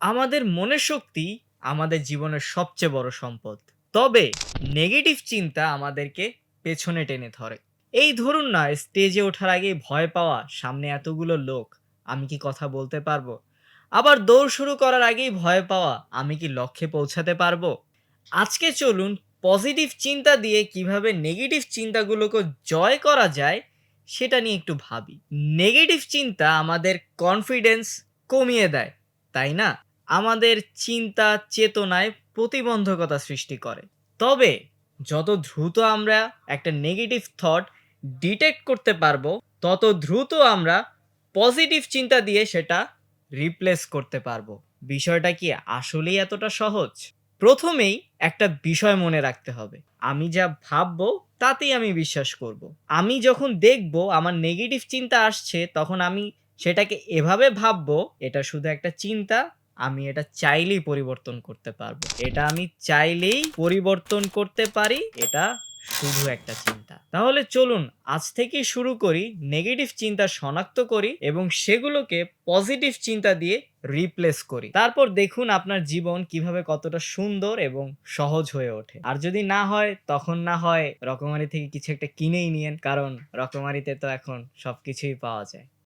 আমাদের মনের শক্তি আমাদের জীবনের সবচেয়ে বড় সম্পদ। তবে নেগেটিভ চিন্তা আমাদেরকে পেছনে টেনে ধরে। এই ধরুন না, স্টেজে ওঠার আগেই ভয় পাওয়া সামনে এতগুলো লোক, আমি কি কথা বলতে পারব? আবার দৌড় শুরু করার আগেই ভয় পাওয়া, আমি কি লক্ষ্যে পৌঁছাতে পারব? আজকে চলুন পজিটিভ চিন্তা দিয়ে কীভাবে নেগেটিভ চিন্তাগুলোকে জয় করা যায়, সেটা নিয়ে একটু ভাবি। নেগেটিভ চিন্তা আমাদের কনফিডেন্স কমিয়ে দেয়, তাই না? আমাদের চিন্তা চেতনায় প্রতিবন্ধকতা সৃষ্টি করে। তবে যত দ্রুত আমরা একটা নেগেটিভ থট ডিটেক্ট করতে পারব, তত দ্রুত আমরা পজিটিভ চিন্তা দিয়ে সেটা রিপ্লেস করতে পারব। বিষয়টা কি আসলেই এতটা সহজ? প্রথমেই একটা বিষয় মনে রাখতে হবে। আমি যা ভাববো, তাতেই আমি বিশ্বাস করব। আমি যখন দেখব আমার নেগেটিভ চিন্তা আসছে, তখন আমি সেটাকে এভাবে ভাববো, এটা শুধু একটা চিন্তা আমি এটা চাইলেই পরিবর্তন করতে পারব। এটা আমি চাইলেই পরিবর্তন করতে পারি, এটা শুধু একটা চিন্তা। তাহলে চলুন, আজ থেকেই শুরু করি নেগেটিভ চিন্তা শনাক্ত করি এবং সেগুলোকে পজিটিভ চিন্তা দিয়ে রিপ্লেস করি। তারপর দেখুন আপনার জীবন কীভাবে কতটা সুন্দর এবং সহজ হয়ে ওঠে। আর যদি না হয়, তখন না হয়, রকমারি থেকে কিছু একটা কিনেই নিয়েন, কারণ রকমারিতে তো এখন সবকিছুই পাওয়া যায়।